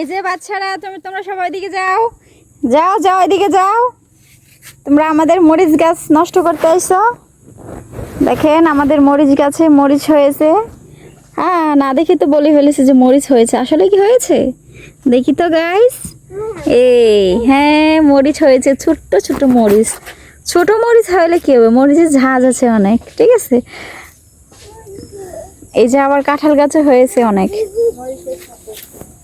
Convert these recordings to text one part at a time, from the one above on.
এই যে বাচ্চারা, তুমি, তোমরা সবাই দিকে যাও। যাও যাও এদিকে যাও। তোমরা আমাদের মরিচ গাছ নষ্ট করতে আইছো দেখেন, আমাদের মরিচ গাছে মরিচ হয়েছে। হ্যাঁ না দেখি তো বলে ফেলেছে যে মরিচ হয়েছে। আসলে কি হয়েছে? দেখি তো গাইস এই হ্যাঁ মরিচ হয়েছে, ছোট্ট ছোট মরিচ। ছোট মরিচ হলে কি হবে? মরিচের ঝাঁজ আছে অনেক, ঠিক আছে? এই যে আবার কাঁঠাল গাছে হয়েছে অনেক।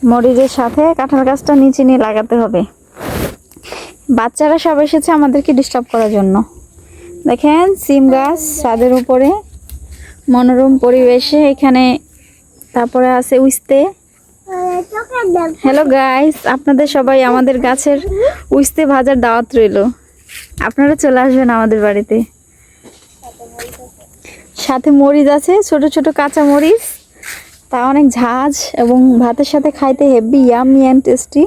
মরিচের সাথে কাঁঠাল গাছটা নিচে নিয়ে লাগাতে হবে। বাচ্চারা সব এসেছে আমাদেরকে ডিস্টার্ব করার জন্য। দেখেন, সিম গাছ, ছাদের উপরে, মনোরম পরিবেশে এখানে। তারপরে আছে উইস্তে। হ্যালো গাইস আপনাদের সবাই আমাদের গাছের উইস্তে ভাজার দাওয়াত রইল। আপনারা চলে আসবেন আমাদের বাড়িতে। সাথে মরিচ আছে, ছোট ছোট কাঁচা মরিচ। তা অনেক ঝাঁজ এবং ভাতের সাথে খাইতে হেভি ইয়ামি অ্যান্ড টেস্টি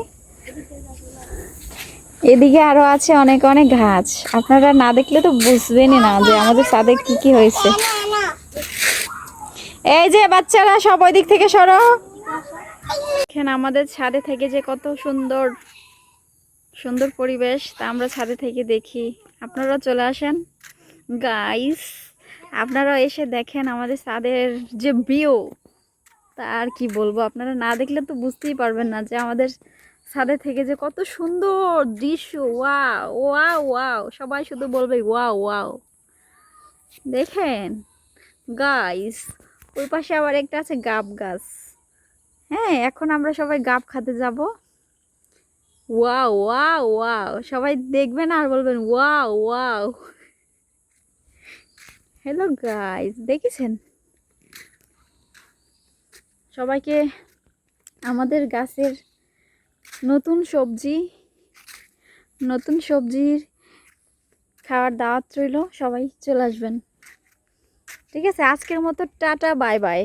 এদিকে আরও আছে অনেক অনেক গাছ আপনারা না দেখলে তো বুঝবেনই না যে আমাদের ছাদে কি কি হয়েছে। এই যে বাচ্চারা, সব ওই দিক থেকে সরো। এখানে আমাদের ছাদে থেকে যে কত সুন্দর সুন্দর পরিবেশ, তা আমরা ছাদে থেকে দেখি। আপনারা চলে আসেন। গাইস আপনারা এসে দেখেন আমাদের ছাদের যে ভিউ তা আর কি বলব? আপনারা না দেখলে তো বুঝতেই পারবেন না যে আমাদের ছাদে থেকে যে কত সুন্দর দৃশ্য। ওয়া ওয়া ওয়াও। সবাই শুধু বলবে ওয়া ওয়াও। দেখেন গাইস ওই পাশে আবার একটা আছে গাব গাছ। হ্যাঁ এখন আমরা সবাই গাব খাতে যাব। ওয়াও ওয়া ওয়াও। সবাই দেখবেন আর বলবেন ওয়া ওয়াও। হ্যালো গাইস দেখেছেন? সবাইকে আমাদের গাছের নতুন সবজি, নতুন সবজির খাওয়ার দাওয়াত রইল। সবাই চলে আসবেন। ঠিক আছে, আজকের মতো টাটা, বাই বাই।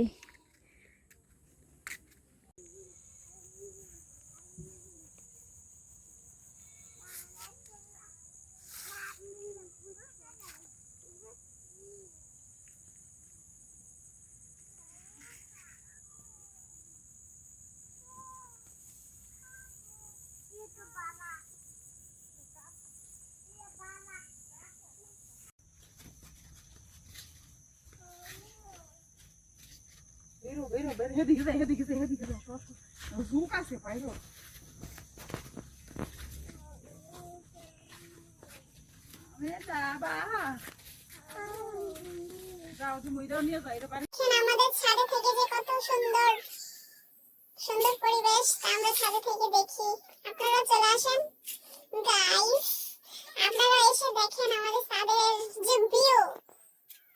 বেরো বেরো বেরো হেদিকে যা হেদিকে যা হেদিকে যা। ঝুঁক আমাদের ছাদে থেকে যে কত সুন্দর সুন্দর পরিবেশ আমরা ছাদে থেকে দেখি। আপনারা চলে আসেন। গাইস আপনারা এসে দেখেন আমাদের ছাদের যে ভিউ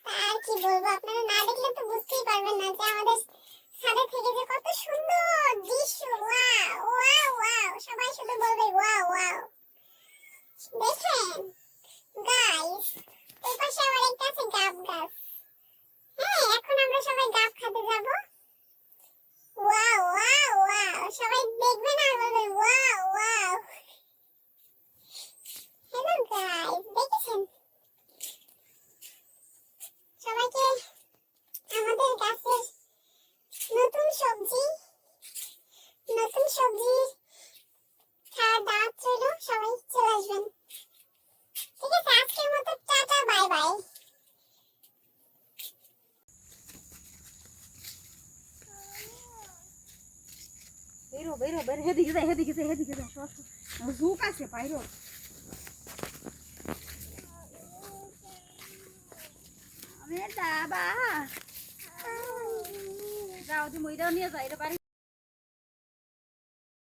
আর কি বলব আপনারা না দেখলে তো বুঝতেই পারবেন না যে আমাদের ছাদে থেকে যে কত সুন্দর দৃশ্য ওয়াও ওয়াও ওয়াও সবাই শুধু বলবে ওয়াও ওয়াও দেখেন গাইস ওই পাশে আবার গাছ। হ্যাঁ এখন আমরা সবাই গাব খেতে যাব। ওয়াও ওয়াও ওয়াও, সবাই দেখবেন আর বলবেন ওয়াও ওয়াও হ্যালো গাইস দেখেছেন সবাইকে আমাদের গাছের নতুন সবজি নতুন সবজি খাওয়ার দাওয়াত ছিল সবাই চলে আসবেন ঠিক আছে আজকের মতো টাটা বাই বাই বেরো বেরো বেরো হেদিকে যা হেদিকে যা হেদিকে যা সর, সর। ঝুঁক আছে বাইরো যাও তুমি ওইটাও নিয়ে যাও এটা বাড়ি